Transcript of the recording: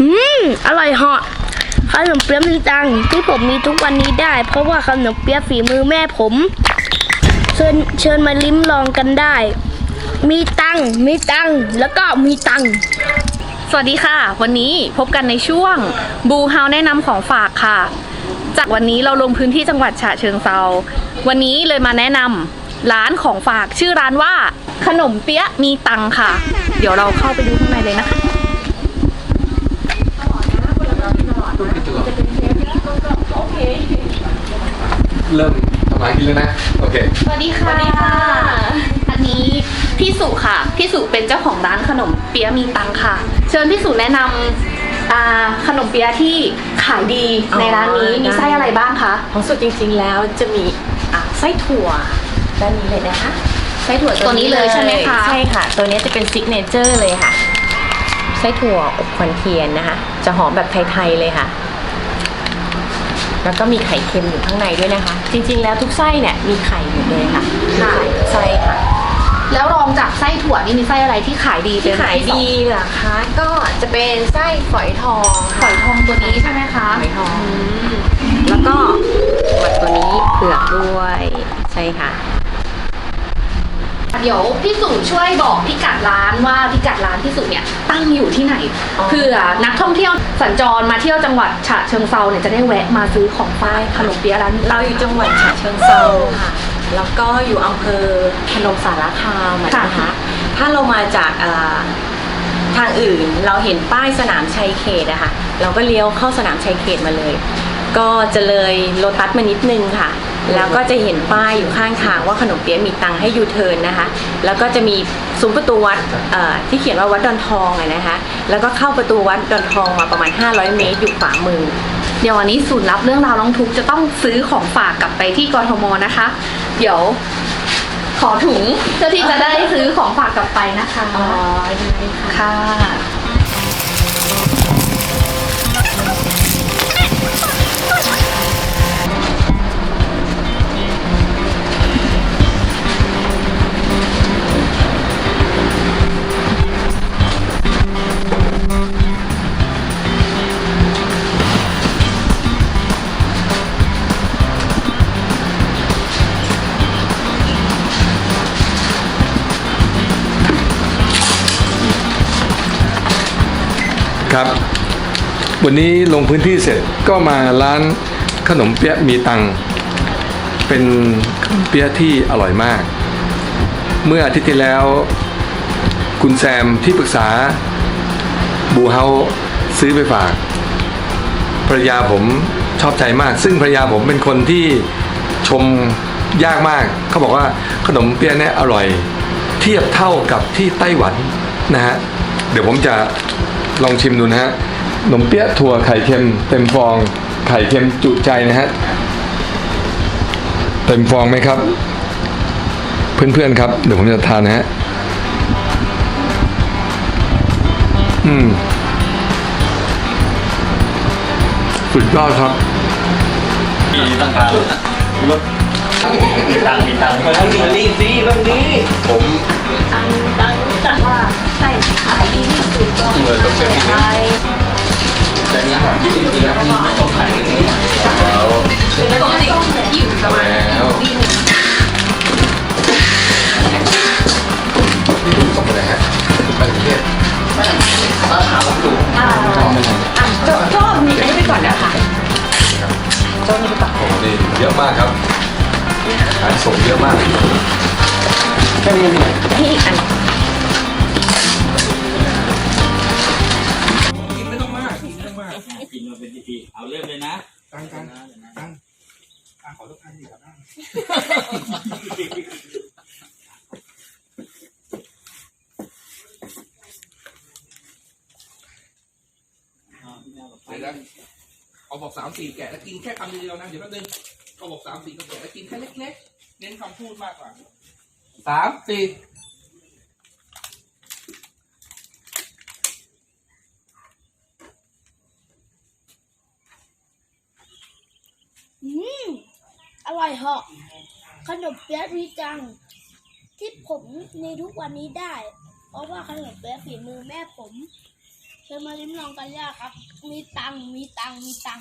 อืม อร่อยเหาะขนมเปี๊ยะมีตังที่ผมมีทุกวันนี้ได้ เพราะว่าขนมเปี๊ยะฝีมือแม่ผม เชิญเชิญมาลิ้มลองกันได้ มีตังมีตังแล้วก็มีตังสวัสดีค่ะ วันนี้พบกันในช่วงบูเฮาแนะนำของฝากค่ะ จากวันนี้เราลงพื้นที่จังหวัดฉะเชิงเซาวันนี้เลยมาแนะนำร้านของฝากชื่อร้านว่า ขนมเปี๊ยะมีตังค่ะ เดี๋ยวเราเข้าไปดูข้างในเลยนะคะ เริ่มทำมากินแล้วนะ โอเค สวัสดีค่ะ อันนี้พี่สุค่ะ พี่สุเป็นเจ้าของร้านขนมเปี๊ยะมีตังค่ะ เชิญพี่สุแนะนำอ่าขนมเปี๊ยะที่ขายดีในร้านนี้อ๋อมีไส้อะไรบ้างคะ ของสูตรจริงๆแล้วจะมีอะไส้ถั่วด้านนี้เลยนะคะไส้ถั่วตัวนี้เลยใช่ไหมคะ ใช่ค่ะ ตัวนี้จะเป็นซิกเนเจอร์เลยค่ะ ไส้ถั่วอบควันเทียนนะคะ จะหอมแบบไทยๆเลยค่ะ แล้วก็มีไข่เค็มอยู่ข้างในด้วยนะคะ จริง ๆ แล้วทุกไส้เนี่ยมีไข่อยู่เลยค่ะค่ะไส้ค่ะ แล้วรองจากไส้ถั่วนี่มีไส้อะไรที่ขายดีที่เป็นขายที่สองดีเหรอคะ ก็จะเป็นไส้ฝอยทองฝอยทองตัวนี้ใช่ไหมคะ ฝอยทอง แล้วก็มาตัวนี้เผือกด้วย ใช่ค่ะ เดี๋ยวพี่สุช่วยบอกพิกัดร้านว่าพิกัดร้านพี่สุเนี่ยตั้งอยู่ที่ไหนอ๋อเพื่อนักท่องเที่ยวสัญจรมาเที่ยวจังหวัดฉะเชิงเซาเนี่ยจะได้แวะมาซื้อของฝ้ายขนมเปี๊ยะร้านเราอยู่จังหวัดฉะเชิงเซาค่ะแล้วก็อยู่อำเภอพนมสารคามอะนะคะถ้าเรามาจากเอ่อทางอื่นเราเห็นป้ายสนามชัยเขตอะค่ะเราก็เลี้ยวเข้าสนามชัยเขตมาเลย ก็จะเลยโลตัสมานิดนึงค่ะ แล้วก็จะเห็นป้ายอยู่ข้างทางว่าขนมเปี๊ยะมีตังค์ให้ยูเทิร์นนะคะ แล้วก็จะมีซุ้มประตูวัดเอ่อที่เขียนว่าวัดดอนทองอะนะคะ แล้วก็เข้าประตูวัดดอนทองมาประมาณ 500 เมตรอยู่ขวามือ เดี๋ยววันนี้ศูนย์รับเรื่องราวร้องทุกข์จะต้องซื้อของฝากกลับไปที่กทมนะคะ เดี๋ยวขอถุงเพื่อที่จะได้ซื้อของฝากกลับไปนะคะ อ๋อได้ค่ะ ครับ วันนี้ลงพื้นที่เสร็จก็มาร้านขนมเปี๊ยะมีตัง เป็นขนมเปี๊ยะที่อร่อยมาก เมื่ออาทิตย์ที่แล้ว คุณแซมที่ปรึกษา บูเฮาซื้อไปฝากภรรยาผมชอบใจมาก ซึ่งภรรยาผมเป็นคนที่ชมยากมาก เขาบอกว่าขนมเปี๊ยะเนี่ยอร่อย เทียบเท่ากับที่ไต้หวันนะฮะ เดี๋ยวผมจะลองชิมดูนะฮะขนมเปี๊ยะถั่วไข่เค็มเต็มฟอง ไข่เค็มจุใจนะฮะ เต็มฟองไหมครับ เพื่อนๆครับ เดี๋ยวผมจะทานนะฮะ อืม สุดยอดครับมีตั้งทางรถมีตังค์มีตังค์ต้องดูนี่สิต้องนี้ผมตังตั แต่นี้ของที่จริงๆแล้วที่ไม่ต้องขายอย่างนี้แล้วแล้วก็อยู่ประมาณแล้วนี่ดูส่งไปไหนฮะไปกรุงเทพมาหาวัตถุอะโจ้โจ้มีอันนี้ไปก่อนนะคะโจ้มีไปก่อนโอ้นี่เยอะมากครับขายส่งเยอะมากแค่นี้นี่ที่อีกอัน นะตั้งตังตังอะขอทุกท่านดีครับนั่งเดี๋ยวนะเอาบอกสามสี่แกะแล้วกินแค่คำเดียวนะ เดี๋ยวแป๊บนึงเอาบอกสามสี่ก็แกะแล้วกินแค่เล็กๆ เน้นคำพูดมากกว่าสามสี่ ร่อยเหาะขนมเปี๊ยะมีจัง ที่ผมในทุกวันนี้ได้ เพราะว่าขนมเปี๊ยะฝีมือแม่ผมเชิญมาลิ้มลองกันยากครับ มีตังมีตังมีตัง